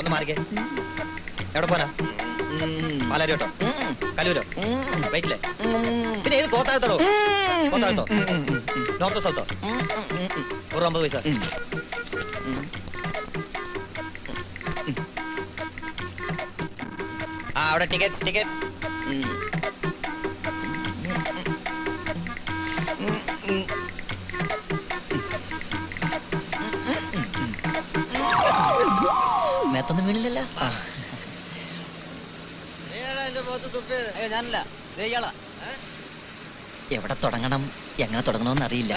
ഒന്ന് മാറിക്കേ. എവിടെ പോനാ പാലാരി കേട്ടോ കലൂരോ വെയിറ്റില്ലേ പിന്നെ ഏത് കോത്താഴത്തോ? കോത്താഴത്തോ നോർത്തോ സൗത്തോ? ഒരു അമ്പത് പൈസ. ആ അവിടെ ടിക്കറ്റ്സ് ടിക്കറ്റ്സ് മേത്തൊന്നും വീണില്ലല്ലോ. ഞാനല്ല. ഇയാളാ. എവിടെ തുടങ്ങണം? എങ്ങനെ തുടങ്ങണമെന്ന് അറിയില്ല.